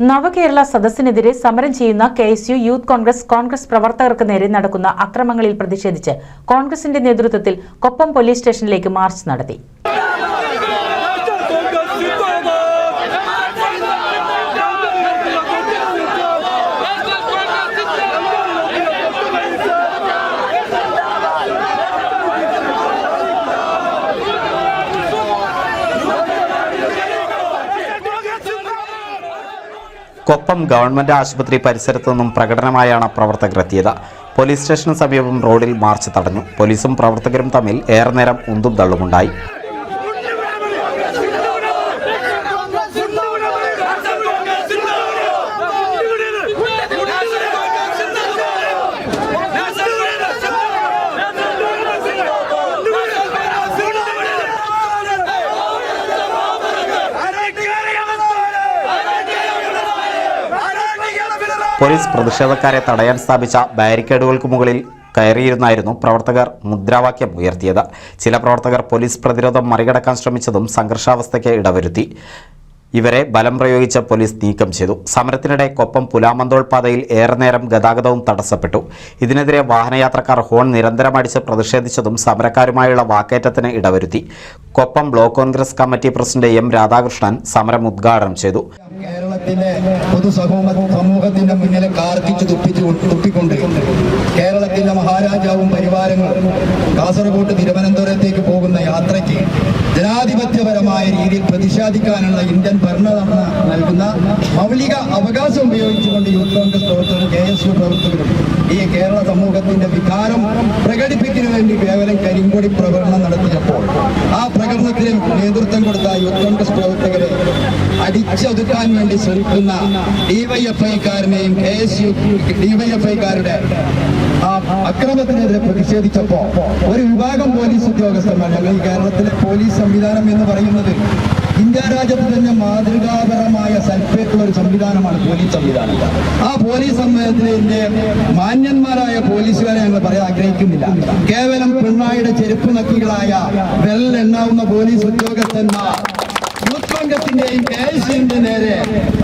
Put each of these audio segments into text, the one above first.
നവകേരള സദസ്സിനെതിരെ സമരം ചെയ്യുന്ന K S U youth Congress Congress പ്രവർത്തകർക്ക് നേരെ നടക്കുന്ന അക്രമങ്ങളിൽ പ്രതിഷേധിച്ച് കോൺഗ്രസിന്റെ നേതൃത്വത്തിൽ കൊപ്പം പോലീസ് സ്റ്റേഷനിലേക്ക് മാർച്ച് നടത്തി. കൊപ്പം ഗവൺമെന്റ് ആശുപത്രി പരിസരത്തു നിന്നും പ്രകടനമായാണ് പ്രവർത്തകർ എത്തിയത്. പോലീസ് സ്റ്റേഷന് സമീപം റോഡിൽ മാർച്ച് തടഞ്ഞു. പോലീസും പ്രവർത്തകരും തമ്മിൽ ഏറെ നേരം ഉന്തും തള്ളുമുണ്ടായി. പോലീസ് പ്രതിഷേധക്കാരെ തടയാൻ സ്ഥാപിച്ച ബാരിക്കേഡുകൾക്ക് മുകളിൽ കയറിയിരുന്നായിരുന്നു പ്രവർത്തകർ മുദ്രാവാക്യം ഉയർത്തിയത്. ചില പ്രവർത്തകർ പോലീസ് പ്രതിരോധം മറികടക്കാൻ ശ്രമിച്ചതും സംഘർഷാവസ്ഥയ്ക്ക് ഇടവരുത്തി. ഇവരെ ബലം പ്രയോഗിച്ച് പോലീസ് നീക്കം ചെയ്തു. സമരത്തിനിടെ കൊപ്പം പുലാമന്തോൾ പാതയിൽ ഏറെ നേരം ഗതാഗതവും തടസ്സപ്പെട്ടു. ഇതിനെതിരെ വാഹനയാത്രക്കാർ ഹോൺ നിരന്തരം അടിച്ച് പ്രതിഷേധിച്ചതും സമരക്കാരുമായുള്ള വാക്കേറ്റത്തിന് ഇടവരുത്തി. Koppam block Congress committee president M Radhakrishnan സമരം ഉദ്ഘാടനം ചെയ്തു. കേരളത്തിലെ പൊതുസമൂഹ സമൂഹത്തിന്റെ മുന്നിൽ കാർക്കിച്ചു തുപ്പിച്ചു തുപ്പിക്കൊണ്ട് കേരളത്തിന്റെ മഹാരാജാവും പരിവാരങ്ങളും. കാസർഗോഡ് തിരുവനന്തപുരത്തേക്ക് പോകുന്ന യാത്രയ്ക്ക് ജനാധിപത്യപരമായ രീതിയിൽ പ്രതിഷേധിക്കാനുള്ള ഇന്ത്യൻ ഭരണഘടന നൽകുന്ന മൗലിക അവകാശം ഉപയോഗിച്ചുകൊണ്ട് യൂത്ത് കോൺഗ്രസ് പ്രവർത്തകരും കെ എസ് യു പ്രവർത്തകരും ഈ കേരള സമൂഹത്തിന്റെ വികാരം പ്രകടിപ്പിക്കുന്നതിന് വേണ്ടി കേവലം കരിങ്കൊടി പ്രകടനം നടത്തിയപ്പോൾ ആ പ്രകടനത്തിന് നേതൃത്വം കൊടുത്ത യൂത്ത് കോൺഗ്രസ് പ്രവർത്തകരെ അടിച്ചൊതുക്കാൻ വേണ്ടി ശ്രമിക്കുന്ന ഡിവൈഎഫ്ഐക്കാരനെയും കെ എസ് യു ഡിവൈഎഫ്ഐക്കാരുടെ ആ അക്രമത്തിനെതിരെ പ്രതിഷേധിച്ചപ്പോ ഒരു വിഭാഗം പോലീസ് ഉദ്യോഗസ്ഥന്മാർ ഞങ്ങൾ ഈ കേരളത്തിലെ പോലീസ് സംവിധാനം എന്ന് പറയുന്നത് ഇന്ത്യ രാജ്യത്ത് തന്നെ മാതൃകാപരമായ സൽപ്പേറ്റുള്ള ഒരു സംവിധാനമാണ് പോലീസ് സംവിധാനം. ആ പോലീസ് സംവിധാനത്തിന്റെ മാന്യന്മാരായ പോലീസുകാരെ ഞങ്ങൾ പറയാൻ ആഗ്രഹിക്കുന്നില്ല. കേവലം പിണറായിയുടെ ചെരുപ്പ് നക്കികളായ വെല്ലെണ്ണാവുന്ന പോലീസ് ഉദ്യോഗസ്ഥന്മാർ കോൺഗ്രസിന്റെയും കെ എസ് യുവിന്റെ നേരെ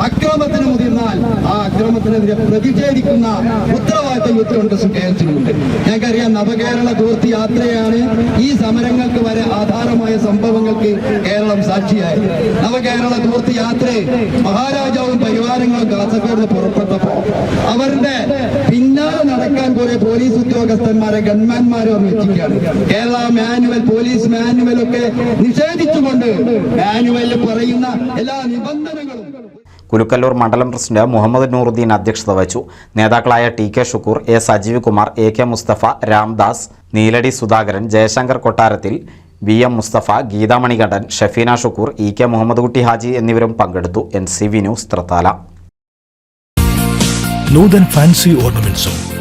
അക്രമത്തിന് മുതിർന്നാൽ ആ അക്രമത്തിനെതിരെ പ്രതിഷേധിക്കുന്ന ഉത്തരവാദിത്ത യൂത്ത് കോൺഗ്രസും കെ എസ് യുണ്ട് ഞങ്ങൾക്കറിയാം നവകേരള ദൂർത്തി യാത്രയാണ് ഈ സമരങ്ങൾക്ക് വരെ ആധാരമായ സംഭവങ്ങൾക്ക് കേരളം സാക്ഷിയായി നവകേരള ദൂർത്തി യാത്ര മഹാരാജാവും പരിവാരങ്ങളും കാസർഗോഡ് പുറപ്പെട്ടപ്പോ അവരുടെ കുറെ പോലീസ് ഉദ്യോഗസ്ഥന്മാരെ ഗൺമാൻമാരെ വന്ന് കേരള മാനുവൽ പോലീസ് മാനുവൽ ഒക്കെ നിഷേധിച്ചുകൊണ്ട് മാനുവലിൽ പറയുന്ന എല്ലാ നിബന്ധനകളും. കുലുക്കല്ലൂർ മണ്ഡലം പ്രസിഡന്റ് മുഹമ്മദ് നൂറുദ്ദീൻ അധ്യക്ഷത വഹിച്ചു. നേതാക്കളായ T K Shukkur A Sajeev Kumar A K Mustafa Ramdas Neeladi Sudhakaran Jayasankar കൊട്ടാരത്തിൽ V M Mustafa Geethamanikandan Shafeena Shukkur E K Muhammad Kutty Haji എന്നിവരും പങ്കെടുത്തു. N C V news Thrithala Noothan fancy ഓർണമെന്റ്സും